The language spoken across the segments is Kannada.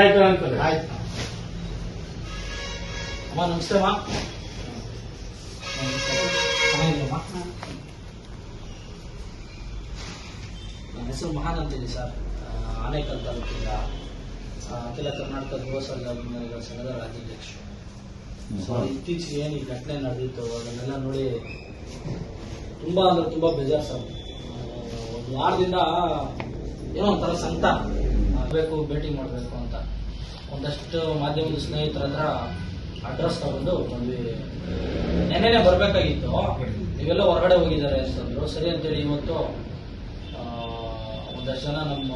ಆಯ್ತು ಅಂತಾರೆ. ಆಯ್ತು. ಅಮ್ಮ ನಮಸ್ತೆ ಅಮ್ಮ. ನನ್ನ ಹೆಸರು ಮಹಾನ್ ಅಂತೇಳಿ ಸರ್. ಆನೇಕಲ್ ತಾಲೂಕಿಂದ ಅಖಿಲ ಕರ್ನಾಟಕ ಗೃಹ ಸಂಘ ಸಂಘದ ರಾಜ್ಯಾಧ್ಯಕ್ಷರು. ಸೊ ಇತ್ತೀಚೆಗೆ ಏನು ಈ ಘಟನೆ ನಡೆದಿತ್ತು ಅದನ್ನೆಲ್ಲ ನೋಡಿ ತುಂಬಾ ಅಂದ್ರೆ ತುಂಬಾ ಬೇಜಾರು ಸರ್. ಒಂದು ವಾರದಿಂದ ಏನೋ ಒಂಥರ ಸಂತ ಬೇಕು ಭೇಟಿ ಮಾಡಬೇಕು ಅಂತ. ಒಂದಷ್ಟು ಮಾಧ್ಯಮದ ಸ್ನೇಹಿತರ ಹತ್ರ ಅಡ್ರೆಸ್ ತಗೊಂಡು ಬಂದ್ವಿ ನೆನ್ನೆನೆ ಬರಬೇಕಾಗಿತ್ತು. ನೀವೆಲ್ಲ ಹೊರಗಡೆ ಹೋಗಿದ್ದಾರೆ ಅಂತಂದ್ರು ಸರಿ ಅಂತೇಳಿ ಇವತ್ತು ಒಂದಷ್ಟು ಜನ ನಮ್ಮ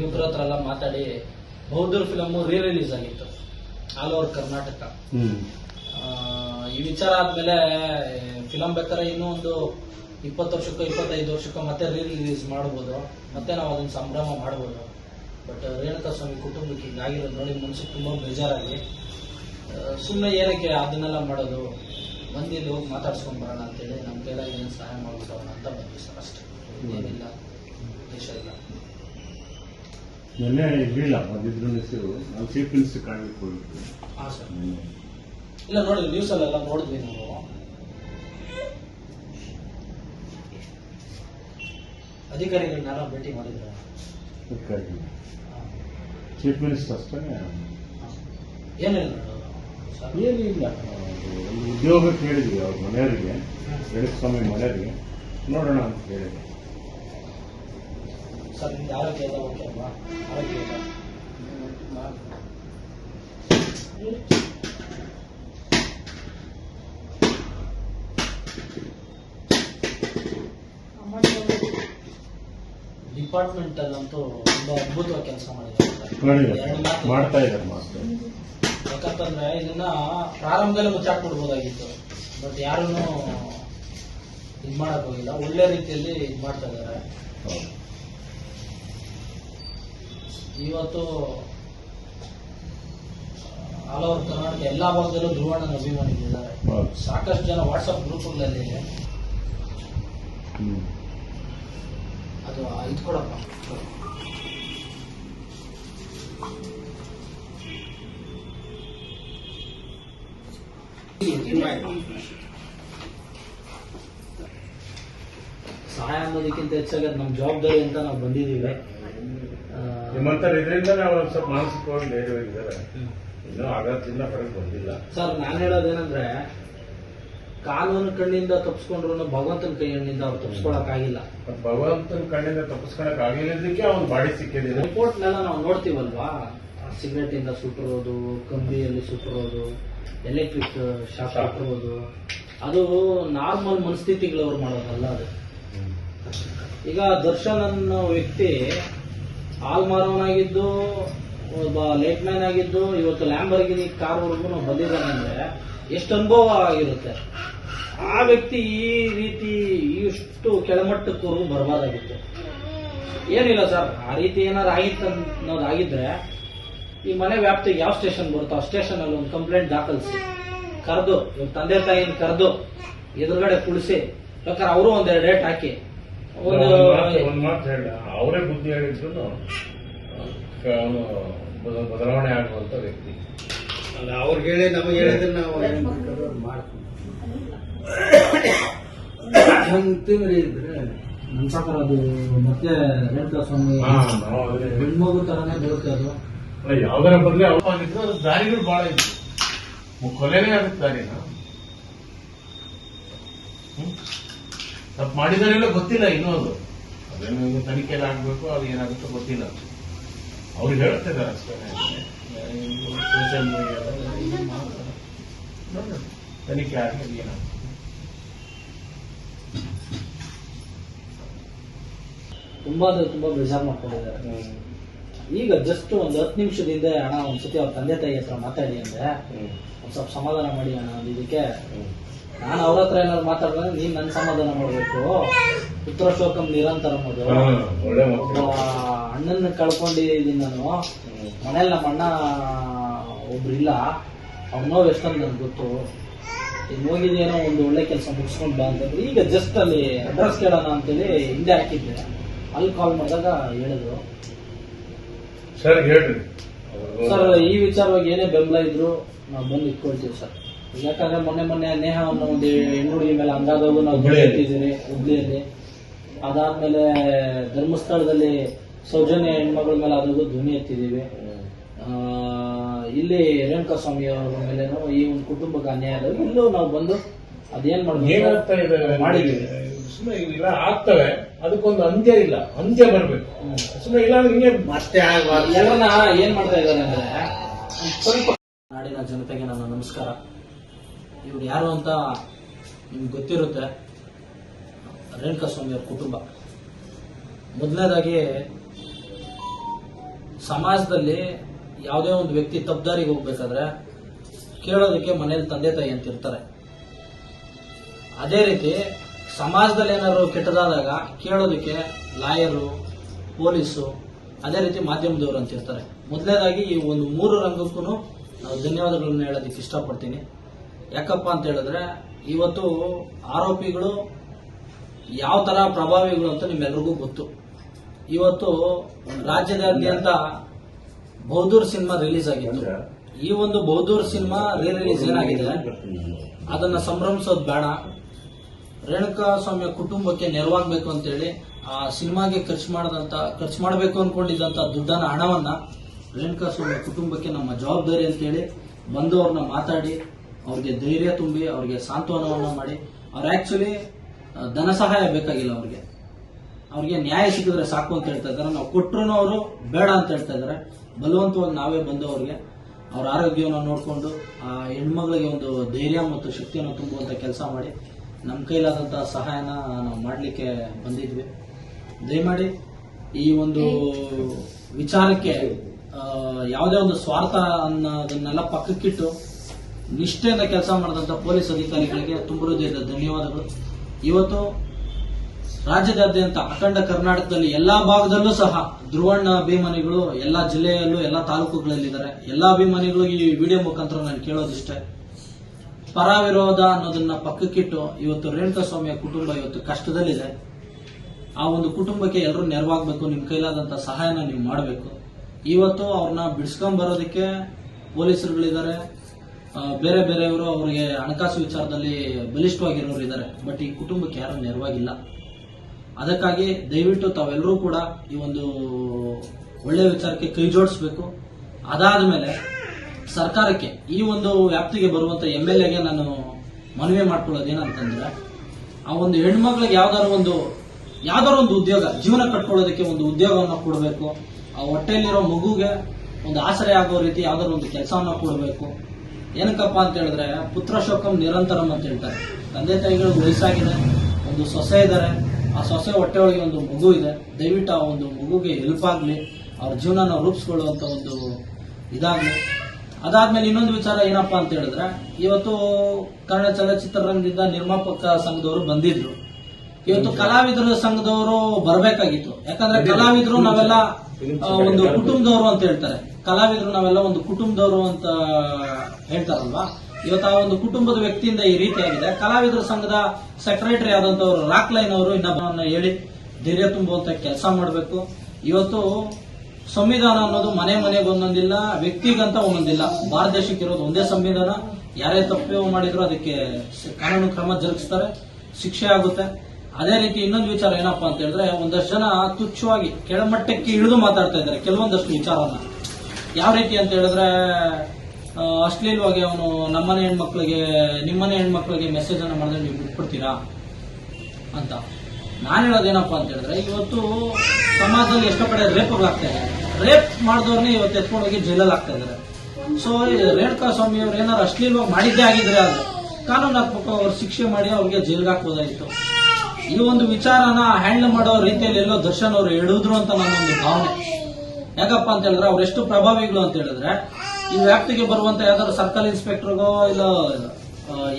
ಯುವಕರ ಹತ್ರ ಎಲ್ಲ ಮಾತಾಡಿ ಬೌದ್ಧರ್ ಫಿಲಮು ರೀ ರಿಲೀಸ್ ಆಗಿತ್ತು. All over Karnataka. ಈ ವಿಚಾರ ಆದ್ಮೇಲೆ ಫಿಲಂ ಬೇಕಾದ್ರೆ ಇನ್ನೂ ಒಂದು ಇಪ್ಪತ್ತು ವರ್ಷಕ್ಕೋ ಇಪ್ಪತ್ತೈದು ವರ್ಷಕ್ಕೋ ಮತ್ತೆ ರೀ ರಿಲೀಸ್ ಮಾಡ್ಬೋದು. ಮತ್ತೆ ನಾವು ಅದನ್ನ ಸಂಭ್ರಮ ಮಾಡ್ಬೋದು. ಬಟ್ ರೇಣುಕಾ ಸ್ವಾಮಿ ಕುಟುಂಬಕ್ಕೆ ಹೀಗಾಗಿರೋದು ನೋಡಿ ಮನ್ಸಿಗೆ ತುಂಬಾ ಬೇಜಾರಾಗಿ ಸುಮ್ಮನೆ ಏನಕ್ಕೆ ಅದನ್ನೆಲ್ಲ ಮಾಡೋದು ಬಂದಿದ್ದು ಹೋಗಿ ಮಾತಾಡ್ಸ್ಕೊಂಡ್ ಬರೋಣ ಅಂತೇಳಿ ನಮ್ಮ ಕೈಲಾಗಿ ಏನು ಸಹಾಯ ಮಾಡ್ಬಿಡೋಣ ಅಂತ ಬಂದ್ವಿ ಸರ್ ಅಷ್ಟೇ. ಏನಿಲ್ಲ ದೇಶ ಇಲ್ಲ. ನೆನ್ನೆ ಇರಲಿಲ್ಲ ಬಂದಿದ್ರು ಹೆಸರು ನಾವು ಚೀಫ್ ಮಿನಿಸ್ಟರ್ ಕಾಣಬೇಕು ಹಾಂ ಸರ್. ಇಲ್ಲ ನೋಡಿ ನ್ಯೂಸಲ್ಲೆಲ್ಲ ನೋಡಿದ್ವಿ ನಾವು. ಅಧಿಕಾರಿಗಳನ್ನೆಲ್ಲ ಭೇಟಿ ಮಾಡಿದ್ರು. ಚೀಫ್ ಮಿನಿಸ್ಟರ್ ಅಷ್ಟೇ? ಏನಿಲ್ಲ. ಹೇಳಿದ್ರು ಇಲ್ಲ ಒಂದು ಉದ್ಯೋಗ ಕೇಳಿದ್ವಿ ಅವ್ರ ಮನೆಯವರಿಗೆ ಸ್ವಾಮಿ ಮನೆಯವರಿಗೆ. ನೋಡೋಣ ಅಂತ ಹೇಳಿದ್ವಿ ಸರ್ ನಿಮ್ದು ಆರೋಗ್ಯ ಎಲ್ಲ ಓಕೆ ಅಲ್ವಾ? ಆರೋಗ್ಯ ಇಲ್ಲ ಡಿಪಾರ್ಟ್ಮೆಂಟ್ ಅಂತೂ ತುಂಬಾ ಅದ್ಭುತವಾಗಿ ಕೆಲಸ ಮಾಡಿದ್ದಾರೆ. ಮಾಡ್ತಾ ಇದ್ದಾರೆ ಮಾಸ್ಟರ್. ಯಾಕಂತಂದ್ರೆ ಇದನ್ನ ಪ್ರಾರಂಭದಲ್ಲೇ ಮುಚ್ಚಾಕ್ಬಿಡ್ಬೋದಾಗಿತ್ತು. ಬಟ್ ಯಾರೂ ಇದ್ ಮಾಡಕ್ ಹೋಗಿಲ್ಲ. ಒಳ್ಳೆ ರೀತಿಯಲ್ಲಿ ಇದ್ ಮಾಡ್ತಾ ಇದ್ದಾರೆ. ಇವತ್ತು ಆಲ್ ಓವರ್ ಕರ್ನಾಟಕ ಎಲ್ಲಾ ಭಾಗದಲ್ಲೂ ಧ್ರುವಣ್ಣನ ಅಭಿಮಾನಿಗಳಿದ್ದಾರೆ. ಸಾಕಷ್ಟು ಜನ ವಾಟ್ಸಪ್ ಗ್ರೂಪ್ಗಳಲ್ಲಿ ಹ್ಮ್ ಅದು ಇದು ಕೊಡಪ್ಪ ಸಹಾಯ ಅನ್ನೋದಕ್ಕಿಂತ ಹೆಚ್ಚಾಗಿ ಅದು ನಮ್ಮ ಜವಾಬ್ದಾರಿ ಅಂತ ನಾವು ಬಂದಿದ್ದೀವಿ. ಆ, ಇದ್ರಿಂದ ನಾವು ಸ್ವಲ್ಪ ಮಾನಸಿಕವಾಗಿ ಧೈರ್ಯವಾಗಿದ್ದಾರೆ. ಇನ್ನೂ ಆಘಾತದಿಂದ ಹೊರಗೆ ಬಂದಿಲ್ಲ. ಸರ್ ನಾನು ಹೇಳೋದೇನಂದ್ರೆ ಕಾನೂನು ಕಣ್ಣಿಂದ ತಪ್ಪಿಸ್ಕೊಂಡ್ರು ಭಗವಂತನ ಕೈಯಿಂದ ಅವ್ರು ತಪ್ಪಿಸ್ಕೊಳಕ್ ಆಗಿಲ್ಲ ಭಗವಂತನ ಕಣ್ಣಿಂದ ತಪ್ಪಿಸ್ಕೊಳಕ್ ಆಗಿಲ್ಲದಕ್ಕೆ ಅವ್ನ ಬಾಡಿ ಸಿಕ್ಕಿದೆ. ರಿಪೋರ್ಟ್ನೆಲ್ಲ ನಾವು ನೋಡ್ತೀವಲ್ವಾ? ಸಿಗರೇಟ್ ಇಂದ ಸುಟ್ಟಿರೋದು ಕಂಬಿಯಲ್ಲಿ ಸುಟ್ಟಿರೋದು ಎಲೆಕ್ಟ್ರಿಕ್ ಶಾಕ್ ಹಾಕಿರೋದು ಅದು ನಾರ್ಮಲ್ ಮನಸ್ಥಿತಿಗಳವ್ರು ಮಾಡೋದಲ್ಲ ಅದು. ಈಗ ದರ್ಶನ್ ಅನ್ನೋ ವ್ಯಕ್ತಿ ಹಾಲ್ ಮಾರೋನಾಗಿದ್ದು ಒಬ್ಬ ಲೇಟ್ ಮ್ಯಾನ್ ಆಗಿದ್ದು ಇವತ್ತು ಲ್ಯಾಂಬರ್ಗಿನಿ ಕಾರ್ವರೆಗೂ ಬಂದಿದ್ದಾನೆ ಅಂದ್ರೆ ಎಷ್ಟು ಅನುಭವ ಆಗಿರುತ್ತೆ ಆ ವ್ಯಕ್ತಿ ಈ ರೀತಿ ಇಷ್ಟು ಕೆಳಮಟ್ಟಕ್ಕೂ ಬರಬಾರ್ದಾಗಿತ್ತು. ಏನಿಲ್ಲ ಸರ್ ಆ ರೀತಿ ಏನಾದ್ರು ಆಗಿತ್ತು ಅನ್ನೋದಾಗಿದ್ರೆ ಈ ಮನೆ ವ್ಯಾಪ್ತಿಗೆ ಯಾವ ಸ್ಟೇಷನ್ ಬರುತ್ತೋ ಆ ಸ್ಟೇಷನ್ ಅಲ್ಲಿ ಒಂದು ಕಂಪ್ಲೇಂಟ್ ದಾಖಲಿಸಿ ಕರೆದು ಇವ್ರ ತಂದೆ ತಾಯಿನ ಕರೆದು ಎದುರುಗಡೆ ಕುಳಿಸಿ ಬೇಕಾದ್ರೆ ಅವರು ಒಂದೆರಡು ಡೇಟ್ ಹಾಕಿ ಒಂದು ಮಾತು ಹೇಳ ಅವರೇ ಬುದ್ಧಿ ಹೇಳಿದ್ರು ಬದಲಾವಣೆ ಆಗುವಂತ ವ್ಯಕ್ತಿ. ಅಲ್ಲ ಅವ್ರಿಗೆ ಹೇಳಿ ನಮಗೆ ಹೇಳಿದ್ರೆ ನಾವು ಏನ್ ಬೇಕಾದ್ರೂ ಅದ್ ಮಾಡ್ತೀವಿ. ನಮ್ಮ ಪ್ರಕಾರ ಅದು ಮತ್ತೆ ರೇಣುಕಾ ಸ್ವಾಮಿ. ಹೆಣ್ಮಗು ತರನೇ ಬರುತ್ತೆ ಅದು. ಅಲ್ಲ, ಯಾವ್ದಾರ ಬದಲೇ ಆಗಿದ್ರು ಅದು ದಾರಿಗಳು ಬಹಳ ಇತ್ತು ಕೊಲೆನೇ ಆಗುತ್ತೆ ದಾರಿನ ಹ್ಮ್? ತಪ್ಪು ಮಾಡಿದಾರೆಲ್ಲ ಗೊತ್ತಿಲ್ಲ ಇನ್ನೂ ಅದು. ಅದೇನು ತನಿಖೆ ಎಲ್ಲ ಆಗ್ಬೇಕು ಅದು ಏನಾಗುತ್ತೋ ಗೊತ್ತಿಲ್ಲ. ಅವ್ರು ಹೇಳ್ತಿದ್ದಾರೆ ಅಷ್ಟೇ ಸೋಷಿಯಲ್ ಮೀಡಿಯಾದಲ್ಲಿ ನೋಡೋಣ. ತನಿಖೆ ಆಗಲಿ ಅದು ತುಂಬಾ ಅಂದ್ರೆ ತುಂಬಾ ಬೇಜಾರು ಮಾಡ್ಕೊಂಡಿದ್ದಾರೆ ಈಗ ಜಸ್ಟ್ ಒಂದು ಹತ್ತು ನಿಮಿಷದಿಂದ ಅಣ್ಣ ಒಂದ್ಸತಿ ಅವ್ರ ತಂದೆ ತಾಯಿ ಹತ್ರ ಮಾತಾಡಿ ಅಂದ್ರೆ ಒಂದ್ ಸ್ವಲ್ಪ ಸಮಾಧಾನ ಮಾಡಿ ಅಣ್ಣ ಒಂದು ಇದಕ್ಕೆ. ನಾನು ಅವ್ರ ಹತ್ರ ಏನಾದ್ರು ಮಾತಾಡಿದ್ರೆ ನೀನ್ ನನ್ ಸಮಾಧಾನ ಮಾಡ್ಬೇಕು ಉತ್ತರ ಶೋಕಂ ನಿರಂತರ ಅನ್ನೋದು ಅಣ್ಣನ ಕಳ್ಕೊಂಡಿದ್ದೀನಿ ನಾನು. ಮನೆಯಲ್ಲ ಮನೇಲಿ ನಮ್ಮ ಅಣ್ಣ ಒಬ್ರು ಇಲ್ಲ. ಅವ್ರ ನೋವು ಎಷ್ಟೊಂದು ನನ್ಗೆ ಗೊತ್ತು. ಈಗ ಹೋಗಿದ್ದೇನೋ ಒಂದು ಒಳ್ಳೆ ಕೆಲಸ ಮುಗಿಸ್ಕೊಂಡು ಬಾ ಅಂತಂದ್ರೆ. ಈಗ ಜಸ್ಟ್ ಅಲ್ಲಿ ಅಡ್ರೆಸ್ ಕೇಳೋಣ ಅಂತೇಳಿ ಹಿಂದೆ ಹಾಕಿದ್ದೆ. ಅಲ್ಲಿ ಕಾಲ್ ಮಾಡಿದಾಗ ಹೇಳಿದ್ರು. ಸರ್ ಹೇಳ್ರಿ. ಸರ್ ಈ ವಿಚಾರವಾಗಿ ಏನೇ ಬೆಂಬಲ ಇದ್ರು ನಾವು ಬಂದು ಇಟ್ಕೊಳ್ತೀವಿ ಸರ್ ಯಾಕಂದ್ರೆ ಮೊನ್ನೆ ಮೊನ್ನೆ ನೇಹ ಅನ್ನೋ ಒಂದು ಹೆಣ್ಣುಡುಗಿ ಮೇಲೆ ಹಂಗಾದವು ನಾವು ಹುಬ್ಳಿಯಲ್ಲಿ. ಅದಾದ್ಮೇಲೆ ಧರ್ಮಸ್ಥಳದಲ್ಲಿ ಸೌಜನ್ಯ ಹೆಣ್ಮಗಳ ಮೇಲೆ ಆದವು ಧ್ವನಿ ಎತ್ತಿದ್ದೀವಿ. ಆ, ಇಲ್ಲಿ ರೇಣುಕಾ ಸ್ವಾಮಿ ಅವರ ಮೇಲೆ ಈ ಒಂದು ಕುಟುಂಬಕ್ಕೆ ಅನ್ಯಾಯ ಇಲ್ಲೂ ನಾವು ಬಂದು ಅದೇನ್ ಮಾಡ್ಬೇಕು? ಮಾಡಿದ್ದೀವಿ. ಸುಮ್ಮನೆ ಇವೆಲ್ಲ ಆಗ್ತವೆ. ಅದಕ್ಕೊಂದು ಅಂತ್ಯ ಇಲ್ಲ. ಅಂತ್ಯ ಬರ್ಬೇಕು. ಸುಮ್ಮನೆ ಇಲ್ಲ ಅಂದ್ರೆ ಹಿಂಗೆ ಮತ್ತೆ ಆಗಬಾರ್ದು. ಎಲ್ಲರನ್ನ ಏನ್ ಮಾಡ್ತಾ ಇದ್ದಾರೆ ಅಂದ್ರೆ ಸ್ವಲ್ಪ ನಾಡಿನ ಜನತೆಗೆ ನನ್ನ ನಮಸ್ಕಾರ. ಇವ್ರು ಯಾರು ಅಂತ ನಿಮ್ಗೆ ಗೊತ್ತಿರುತ್ತೆ. ರೇಣುಕಾ ಸ್ವಾಮಿ ಅವ್ರ ಕುಟುಂಬ. ಮೊದಲನೇದಾಗಿ ಸಮಾಜದಲ್ಲಿ ಯಾವುದೇ ಒಂದು ವ್ಯಕ್ತಿ ತಪ್ಪದಾರಿಗೆ ಹೋಗ್ಬೇಕಾದ್ರೆ ಕೇಳೋದಕ್ಕೆ ಮನೆಯಲ್ಲಿ ತಂದೆ ತಾಯಿ ಅಂತ ಇರ್ತಾರೆ. ಅದೇ ರೀತಿ ಸಮಾಜದಲ್ಲಿ ಏನಾದ್ರು ಕೆಟ್ಟದಾದಾಗ ಕೇಳೋದಕ್ಕೆ ಲಾಯರು, ಪೊಲೀಸು, ಅದೇ ರೀತಿ ಮಾಧ್ಯಮದವರು ಅಂತ ಇರ್ತಾರೆ. ಮೊದಲನೇದಾಗಿ ಈ ಒಂದು ಮೂರು ರಂಗಕ್ಕೂ ನಾವು ಧನ್ಯವಾದಗಳನ್ನ ಹೇಳೋದಕ್ಕೆ ಇಷ್ಟಪಡ್ತೀನಿ. ಯಾಕಪ್ಪ ಅಂತ ಹೇಳಿದ್ರೆ ಇವತ್ತು ಆರೋಪಿಗಳು ಯಾವ ತರ ಪ್ರಭಾವಿಗಳು ಅಂತ ನಿಮ್ಮೆಲ್ರಿಗೂ ಗೊತ್ತು. ಇವತ್ತು ರಾಜ್ಯದಾದ್ಯಂತ ಬೌದೂರ್ ಸಿನಿಮಾ ರಿಲೀಸ್ ಆಗಿತ್ತು. ಈ ಒಂದು ಬೌದೂರ್ ಸಿನಿಮಾ ರೀ ರಿಲೀಸ್ ಏನಾಗಿದೆ? ಅದನ್ನ ಸಂಭ್ರಮಿಸೋದು ಬೇಡ. ರೇಣುಕಾ ಸ್ವಾಮಿಯ ಕುಟುಂಬಕ್ಕೆ ನೆರವಾಗಬೇಕು ಅಂತೇಳಿ ಆ ಸಿನಿಮಾಗೆ ಖರ್ಚು ಮಾಡದಂತ, ಖರ್ಚು ಮಾಡಬೇಕು ಅನ್ಕೊಂಡಿದ್ದಂತ ದುಡ್ಡನ್ನ, ಹಣವನ್ನ ರೇಣುಕಾ ಸ್ವಾಮಿಯ ಕುಟುಂಬಕ್ಕೆ ನಮ್ಮ ಜವಾಬ್ದಾರಿ ಅಂತೇಳಿ ಬಂದು ಅವ್ರನ್ನ ಮಾತಾಡಿ, ಅವ್ರಿಗೆ ಧೈರ್ಯ ತುಂಬಿ, ಅವ್ರಿಗೆ ಸಾಂತ್ವನವನ್ನ ಮಾಡಿ, ಅವ್ರು ಆಕ್ಚುಲಿ ಧನ ಸಹಾಯ ಬೇಕಾಗಿಲ್ಲ ಅವ್ರಿಗೆ. ಅವ್ರಿಗೆ ನ್ಯಾಯ ಸಿಕ್ಕಿದ್ರೆ ಸಾಕು ಅಂತ ಹೇಳ್ತಾ ಇದ್ದಾರೆ. ನಾವು ಕೊಟ್ಟರು ಅವರು ಬೇಡ ಅಂತ ಹೇಳ್ತಾ ಇದ್ದಾರೆ. ಬಲವಂತವಾಗಿ ನಾವೇ ಬಂದು ಅವ್ರಿಗೆ ಅವ್ರ ಆರೋಗ್ಯವನ್ನು ನೋಡಿಕೊಂಡು ಆ ಹೆಣ್ಮಗಳಿಗೆ ಒಂದು ಧೈರ್ಯ ಮತ್ತು ಶಕ್ತಿಯನ್ನು ತುಂಬುವಂತ ಕೆಲಸ ಮಾಡಿ ನಮ್ಮ ಕೈಲಾದಂತಹ ಸಹಾಯನ ನಾವು ಮಾಡಲಿಕ್ಕೆ ಬಂದಿದ್ವಿ. ದಯಮಾಡಿ ಈ ಒಂದು ವಿಚಾರಕ್ಕೆ ಯಾವುದೇ ಒಂದು ಸ್ವಾರ್ಥ ಅನ್ನೋದನ್ನೆಲ್ಲ ಪಕ್ಕಕ್ಕಿಟ್ಟು ನಿಷ್ಠೆಯಿಂದ ಕೆಲಸ ಮಾಡಿದಂತ ಪೊಲೀಸ್ ಅಧಿಕಾರಿಗಳಿಗೆ ತುಂಬ ಹೃದಯದ ಧನ್ಯವಾದಗಳು. ಇವತ್ತು ರಾಜ್ಯದಾದ್ಯಂತ ಅಖಂಡ ಕರ್ನಾಟಕದಲ್ಲಿ ಎಲ್ಲಾ ಭಾಗದಲ್ಲೂ ಸಹ ಧ್ರುವಣ್ಣ ಅಭಿಮಾನಿಗಳು, ಎಲ್ಲಾ ಜಿಲ್ಲೆಯಲ್ಲೂ, ಎಲ್ಲಾ ತಾಲೂಕುಗಳಲ್ಲಿದ್ದಾರೆ. ಎಲ್ಲಾ ಅಭಿಮಾನಿಗಳು ಈ ವಿಡಿಯೋ ಮುಖಾಂತರ ನಾನು ಕೇಳೋದಿಷ್ಟೇ. ಪರ ವಿರೋಧ ಅನ್ನೋದನ್ನ ಪಕ್ಕಕ್ಕಿಟ್ಟು ಇವತ್ತು ರೇಣುಕಾ ಸ್ವಾಮಿಯ ಕುಟುಂಬ ಇವತ್ತು ಕಷ್ಟದಲ್ಲಿದೆ. ಆ ಒಂದು ಕುಟುಂಬಕ್ಕೆ ಎಲ್ಲರೂ ನೆರವಾಗಬೇಕು, ನಿಮ್ ಕೈಲಾದಂತ ಸಹಾಯನ ನೀವು ಮಾಡಬೇಕು. ಇವತ್ತು ಅವ್ರನ್ನ ಬಿಡಿಸ್ಕೊಂಡ್ ಬರೋದಕ್ಕೆ ಪೊಲೀಸರುಗಳಿದ್ದಾರೆ. ಬೇರೆ ಬೇರೆಯವರು ಅವರಿಗೆ ಹಣಕಾಸು ವಿಚಾರದಲ್ಲಿ ಬಲಿಷ್ಠವಾಗಿರೋರು ಇದ್ದಾರೆ ಬಟ್ ಈ ಕುಟುಂಬಕ್ಕೆ ಯಾರು ನೆರವಾಗಿಲ್ಲ. ಅದಕ್ಕಾಗಿ ದಯವಿಟ್ಟು ತಾವೆಲ್ಲರೂ ಕೂಡ ಈ ಒಂದು ಒಳ್ಳೆ ವಿಚಾರಕ್ಕೆ ಕೈ ಜೋಡಿಸ್ಬೇಕು. ಅದಾದ ಮೇಲೆ ಸರ್ಕಾರಕ್ಕೆ ಈ ಒಂದು ವ್ಯಾಪ್ತಿಗೆ ಬರುವಂತ ಎಂ ಎಲ್ ಎಗೆ ನಾನು ಮನವಿ ಮಾಡ್ಕೊಳ್ಳೋದು ಏನಂತಂದ್ರೆ ಆ ಒಂದು ಹೆಣ್ಮಕ್ಳಿಗೆ ಯಾವ್ದಾದ್ರು ಒಂದು ಯಾವ್ದಾದ್ರು ಒಂದು ಉದ್ಯೋಗ, ಜೀವನ ಕಟ್ಕೊಳ್ಳೋದಕ್ಕೆ ಒಂದು ಉದ್ಯೋಗವನ್ನು ಕೊಡಬೇಕು. ಆ ಹೊಟ್ಟೆಯಲ್ಲಿರೋ ಮಗುಗೆ ಒಂದು ಆಸರೆ ಆಗೋ ರೀತಿ ಯಾವ್ದಾದ್ರು ಒಂದು ಕೆಲಸವನ್ನ ಕೊಡಬೇಕು. ಏನಕ್ಕಪ್ಪ ಅಂತ ಹೇಳಿದ್ರೆ, ಪುತ್ರ ಶೋಕಂ ನಿರಂತರಂ ಅಂತ ಹೇಳ್ತಾರೆ. ತಂದೆ ತಾಯಿಗಳು ವಯಸ್ಸಾಗಿದೆ, ಒಂದು ಸೊಸೆ ಇದ್ದಾರೆ ಆ ಸೊಸೆ ಹೊಟ್ಟೆ ಒಳಗೆ ಒಂದು ಮಗು ಇದೆ. ದಯವಿಟ್ಟು ಆ ಒಂದು ಮಗುಗೆ ಹೆಲ್ಪ್ ಆಗ್ಲಿ. ಅವ್ರ ಜೀವನನ ರೂಪಿಸ್ಕೊಳ್ಳುವಂತ ಒಂದು ಇದಾಗ್ಲಿ. ಅದಾದ್ಮೇಲೆ ಇನ್ನೊಂದು ವಿಚಾರ ಏನಪ್ಪಾ ಅಂತ ಹೇಳಿದ್ರೆ ಇವತ್ತು ಕನ್ನಡ ಚಲನಚಿತ್ರರಂಗದಿಂದ ನಿರ್ಮಾಪಕ ಸಂಘದವರು ಬಂದಿದ್ರು. ಇವತ್ತು ಕಲಾವಿದರ ಸಂಘದವರು ಬರಬೇಕಾಗಿತ್ತು. ಯಾಕಂದ್ರೆ ಕಲಾವಿದರು ನಾವೆಲ್ಲ ಒಂದು ಕುಟುಂಬದವರು ಅಂತ ಹೇಳ್ತಾರೆ. ಕಲಾವಿದರು ನಾವೆಲ್ಲ ಒಂದು ಕುಟುಂಬದವರು ಅಂತ ಹೇಳ್ತಾರಲ್ವಾ? ಇವತ್ತು ಆ ಒಂದು ಕುಟುಂಬದ ವ್ಯಕ್ತಿಯಿಂದ ಈ ರೀತಿಯಾಗಿದೆ. ಕಲಾವಿದರ ಸಂಘದ ಸೆಕ್ರೆಟರಿ ಆದಂತವರು ರಾಕ್ಲೈನ್ ಅವರು ಇನ್ನೊಬ್ಬರನ್ನ ಹೇಳಿ ಧೈರ್ಯ ತುಂಬುವಂತ ಕೆಲಸ ಮಾಡಬೇಕು. ಇವತ್ತು ಸಂವಿಧಾನ ಅನ್ನೋದು ಮನೆ ಮನೆಗೆ ಒಂದೊಂದಿಲ್ಲ, ವ್ಯಕ್ತಿಗಂತ ಒಂದೊಂದಿಲ್ಲ. ಭಾರತ ದೇಶಕ್ಕೆ ಇರೋದು ಒಂದೇ ಸಂವಿಧಾನ. ಯಾರೇ ತಪ್ಪು ಮಾಡಿದ್ರು ಅದಕ್ಕೆ ಕಾನೂನು ಕ್ರಮ ಜರುಗಿಸ್ತಾರೆ, ಶಿಕ್ಷೆ ಆಗುತ್ತೆ. ಅದೇ ರೀತಿ ಇನ್ನೊಂದು ವಿಚಾರ ಏನಪ್ಪಾ ಅಂತ ಹೇಳಿದ್ರೆ, ಒಂದಷ್ಟು ಜನ ತುಚ್ಛವಾಗಿ ಕೆಳಮಟ್ಟಕ್ಕೆ ಇಳಿದು ಮಾತಾಡ್ತಾ ಇದ್ದಾರೆ. ಕೆಲವೊಂದಷ್ಟು ವಿಚಾರನ ಯಾವ ರೀತಿ ಅಂತ ಹೇಳಿದ್ರೆ ಅಶ್ಲೀಲವಾಗಿ ಅವನು ನಮ್ಮನೆ ಹೆಣ್ಮಕ್ಳಿಗೆ, ನಿಮ್ಮನೆ ಹೆಣ್ಮಕ್ಳಿಗೆ ಮೆಸೇಜ್ ಅನ್ನ ಮಾಡಿದ್ರೆ ನೀವು ಬಿಟ್ಬಿಡ್ತೀರಾ ಅಂತ. ನಾನು ಹೇಳೋದೇನಪ್ಪ ಅಂತ ಹೇಳಿದ್ರೆ, ಇವತ್ತು ಸಮಾಜದಲ್ಲಿ ಎಷ್ಟೋ ಕಡೆ ರೇಪ್ ಇದೆ. ರೇಪ್ ಮಾಡಿದವ್ರನ್ನ ಇವತ್ತು ಎತ್ಕೊಂಡು ಹೋಗಿ ಜೈಲಲ್ಲಿ ಆಗ್ತಾ ಇದ್ದಾರೆ. ಸೊ ರೇಣುಕಾ ಸ್ವಾಮಿ ಅವ್ರು ಏನಾದ್ರು ಅಶ್ಲೀಲವಾಗಿ ಮಾಡಿದ್ದೇ ಆಗಿದ್ರೆ ಅದು ಕಾನೂನಾತ್ಮಕ ಅವ್ರು ಶಿಕ್ಷೆ ಮಾಡಿ ಅವ್ರಿಗೆ ಜೈಲ್ಗೆ ಹಾಕ್ಬೋದಾಗಿತ್ತು. ಈ ಒಂದು ವಿಚಾರನ ಹ್ಯಾಂಡಲ್ ಮಾಡೋ ರೀತಿಯಲ್ಲಿ ಎಲ್ಲೋ ದರ್ಶನ್ ಅವರು ಹೇಳಿದ್ರು ಅಂತ ನನ್ನೊಂದು ಭಾವನೆ. ಯಾಕಪ್ಪ ಅಂತ ಹೇಳಿದ್ರೆ ಅವರೆಷ್ಟು ಪ್ರಭಾವಿಗಳು ಅಂತ ಹೇಳಿದ್ರೆ ಈ ವ್ಯಾಪ್ತಿಗೆ ಬರುವಂತ ಯಾವ್ದಾದ್ರು ಸರ್ಕಲ್ ಇನ್ಸ್ಪೆಕ್ಟರ್ಗೋ ಇಲ್ಲ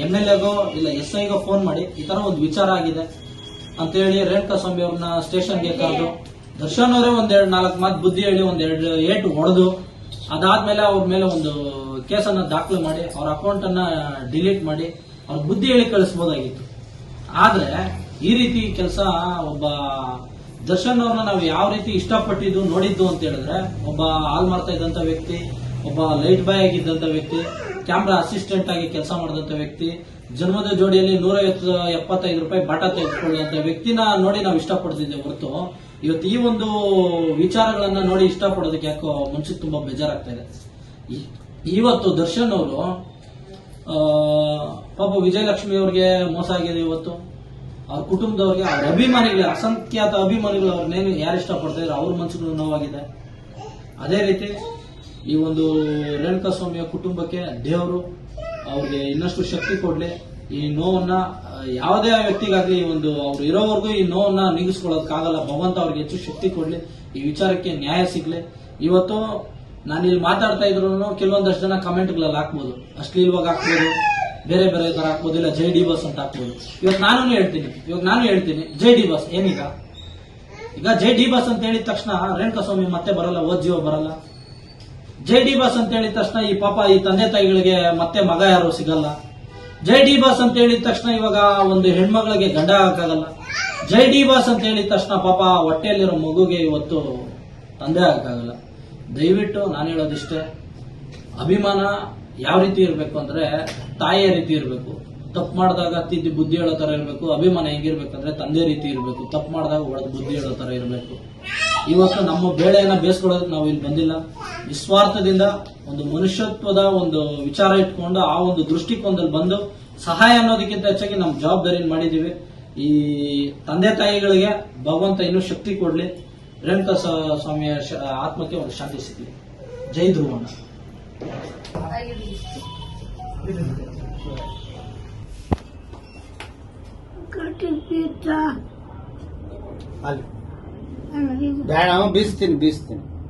ಎಂ ಎಲ್ ಎಗೋ ಇಲ್ಲ ಎಸ್ ಐಗೋ ಫೋನ್ ಮಾಡಿ ಈ ತರ ಒಂದು ವಿಚಾರ ಆಗಿದೆ ಅಂತೇಳಿ ರೇಣುಕಾ ಸ್ವಾಮಿ ಅವ್ರನ್ನ ಸ್ಟೇಷನ್ಗೆ ಕರೆದು ದರ್ಶನ್ ಅವರೇ ಒಂದೆರಡು ನಾಲ್ಕು ಮಾತು ಬುದ್ಧಿ ಹೇಳಿ ಒಂದೆರಡು ಏಟು ಹೊಡೆದು ಅದಾದ್ಮೇಲೆ ಅವ್ರ ಮೇಲೆ ಒಂದು ಕೇಸನ್ನ ದಾಖಲೆ ಮಾಡಿ ಅವ್ರ ಅಕೌಂಟ್ ಅನ್ನ ಡಿಲೀಟ್ ಮಾಡಿ ಅವ್ರ ಬುದ್ಧಿ ಹೇಳಿ ಕಳಿಸ್ಬೋದಾಗಿತ್ತು. ಆದ್ರೆ ಈ ರೀತಿ ಕೆಲಸ ಒಬ್ಬ ದರ್ಶನ್ ಅವ್ರನ್ನ ನಾವು ಯಾವ ರೀತಿ ಇಷ್ಟಪಟ್ಟಿದ್ದು ನೋಡಿದ್ದು ಅಂತ ಹೇಳಿದ್ರೆ ಒಬ್ಬ ಹಾಲ್ ಮಾಡ್ತಾ ಇದ್ದಂತ ವ್ಯಕ್ತಿ ಒಬ್ಬ ಲೈಟ್ ಬಾಯ್ ಆಗಿದ್ದಂತ ವ್ಯಕ್ತಿ ಕ್ಯಾಮ್ರಾ ಅಸಿಸ್ಟೆಂಟ್ ಆಗಿ ಕೆಲಸ ಮಾಡಿದಂತ ವ್ಯಕ್ತಿ, ಜನ್ಮದ ಜೋಡಿಯಲ್ಲಿ ನೂರ ಎಪ್ಪತ್ತೈದು ರೂಪಾಯಿ ಬಾಟ ತೆಗೆದುಕೊಳ್ಳುವಂತ ವ್ಯಕ್ತಿನ ನೋಡಿ ನಾವು ಇಷ್ಟಪಡ್ತಿದ್ದೆ ಹೊರತು. ಇವತ್ತು ಈ ಒಂದು ವಿಚಾರಗಳನ್ನ ನೋಡಿ ಇಷ್ಟಪಡೋದಕ್ಕೆ ಯಾಕೋ ಮನ್ಸಿಗೆ ತುಂಬಾ ಬೇಜಾರಾಗ್ತಾ ಇದೆ. ಇವತ್ತು ದರ್ಶನ್ ಅವರು ಪಾಪ ವಿಜಯಲಕ್ಷ್ಮಿ ಅವ್ರಿಗೆ ಮೋಸ ಆಗಿದೆ ಇವತ್ತು. ಅವ್ರ ಕುಟುಂಬದವ್ರಿಗೆ ಅವ್ರ ಅಭಿಮಾನಿಗಳು, ಅಸಂಖ್ಯಾತ ಅಭಿಮಾನಿಗಳು ಅವ್ರನ್ನೇನು ಯಾರು ಇಷ್ಟಪಡ್ತಾ ಇದ್ರು, ಅವ್ರ ಮನ್ಸುಗಳು ನೋವಾಗಿದೆ. ಅದೇ ರೀತಿ ಈ ಒಂದು ರೇಣುಕಾ ಸ್ವಾಮಿಯ ಕುಟುಂಬಕ್ಕೆ ದೇವರು ಅವ್ರಿಗೆ ಇನ್ನಷ್ಟು ಶಕ್ತಿ ಕೊಡ್ಲಿ. ಈ ನೋವನ್ನ ಯಾವುದೇ ವ್ಯಕ್ತಿಗಾಗಲಿ ಈ ಒಂದು ಅವ್ರು ಇರೋವರೆಗೂ ಈ ನೋವನ್ನ ನೀಗಿಸ್ಕೊಳ್ಳೋದಕ್ಕಾಗಲ್ಲ. ಭಗವಂತ ಅವ್ರಿಗೆ ಹೆಚ್ಚು ಶಕ್ತಿ ಕೊಡ್ಲಿ. ಈ ವಿಚಾರಕ್ಕೆ ನ್ಯಾಯ ಸಿಗ್ಲಿ. ಇವತ್ತು ನಾನು ಇಲ್ಲಿ ಮಾತಾಡ್ತಾ ಇದ್ರು ಕೆಲವೊಂದಷ್ಟು ಜನ ಕಮೆಂಟ್ಗಳಲ್ಲಿ ಹಾಕ್ಬೋದು. ಅಶ್ಲೀಲವಾಗಿ ಹಾಕ್ಬೋದು. ಬೇರೆ ಬೇರೆ ತರ ಹಾಕ್ಬೋದು. ಇಲ್ಲ ಜೈ ಡಿ ಬಸ್ ಅಂತ ಹಾಕ್ಬೋದು. ಇವತ್ತು ನಾನು ಹೇಳ್ತೀನಿ. ಇವಾಗ ನಾನು ಹೇಳ್ತೀನಿ. ಜೈ ಡಿ ಬಸ್. ಏನೀಗ? ಈಗ ಜೈ ಡಿ ಬಸ್ ಅಂತ ಹೇಳಿದ ತಕ್ಷಣ ರೇಣುಕಾ ಸ್ವಾಮಿ ಮತ್ತೆ ಬರಲ್ಲ ಓದ್ ಜೀವ ಬರಲ್ಲ. ಜೈ ಡಿ ಬಸ್ ಅಂತ ಹೇಳಿದ ತಕ್ಷಣ ಈ ಪಾಪ ಈ ತಂದೆ ತಾಯಿಗಳಿಗೆ ಮತ್ತೆ ಮಗ ಯಾರು ಸಿಗಲ್ಲ. ಜೆ ಡಿ ಬಾಸ್ ಅಂತ ಹೇಳಿದ ತಕ್ಷಣ ಇವಾಗ ಒಂದು ಹೆಣ್ಮಗಳಿಗೆ ಗಂಡ ಹಾಕಾಗಲ್ಲ ಜೈ ಡಿ ಬಾಸ್ ಅಂತ ಹೇಳಿದ ತಕ್ಷಣ ಪಾಪ ಹೊಟ್ಟೆಯಲ್ಲಿರೋ ಮಗುಗೆ ಇವತ್ತು ತಂದೆ ಹಾಕಾಗಲ್ಲ ದಯವಿಟ್ಟು ನಾನು ಹೇಳೋದಿಷ್ಟೇ, ಅಭಿಮಾನ ಯಾವ ರೀತಿ ಇರಬೇಕು ಅಂದ್ರೆ ತಾಯಿಯ ರೀತಿ ಇರಬೇಕು. ತಪ್ಪು ಮಾಡಿದಾಗ ತಿದ್ದಿ ಬುದ್ಧಿ ಹೇಳೋ ತರ ಇರಬೇಕು, ಅಭಿಮಾನ ಹೆಂಗಿರ್ಬೇಕಂದ್ರೆ ತಂದೆ ರೀತಿ ಇರಬೇಕು. ತಪ್ಪು ಮಾಡಿದಾಗ ಒಳಗೆ ಬುದ್ಧಿ ಹೇಳೋ ತರ ಇರಬೇಕು. ಇವತ್ತು ನಮ್ಮ ಬೇಳೆಯನ್ನ ಬೇಯಿಸ್ಕೊಳ್ಳೋದಕ್ಕೆ ನಾವು ಇಲ್ಲಿ ಬಂದಿಲ್ಲ. ನಿಸ್ವಾರ್ಥದಿಂದ ಒಂದು ಮನುಷ್ಯತ್ವದ ಒಂದು ವಿಚಾರ ಇಟ್ಕೊಂಡು ಆ ಒಂದು ದೃಷ್ಟಿಕೋನದಲ್ಲಿ ಬಂದು ಸಹಾಯ ಅನ್ನೋದಕ್ಕಿಂತ ಹೆಚ್ಚಾಗಿ ನಮ್ಮ ಜವಾಬ್ದಾರಿಯನ್ನು ಮಾಡಿದ್ದೀವಿ. ಈ ತಂದೆ ತಾಯಿಗಳಿಗೆ ಭಗವಂತ ಇನ್ನೂ ಶಕ್ತಿ ಕೊಡ್ಲಿ. ರೇಣುಕಾ ಸ್ವಾಮಿಯ ಶ- ಆತ್ಮಕ್ಕೆ ಒಂದು ಶಾಂತಿ ಸಿಗ್ಲಿ. ಜೈ ಧ್ರುವಣ್ಣ. ಕಟ್ಟಿನ Ben ama biz din, biz din.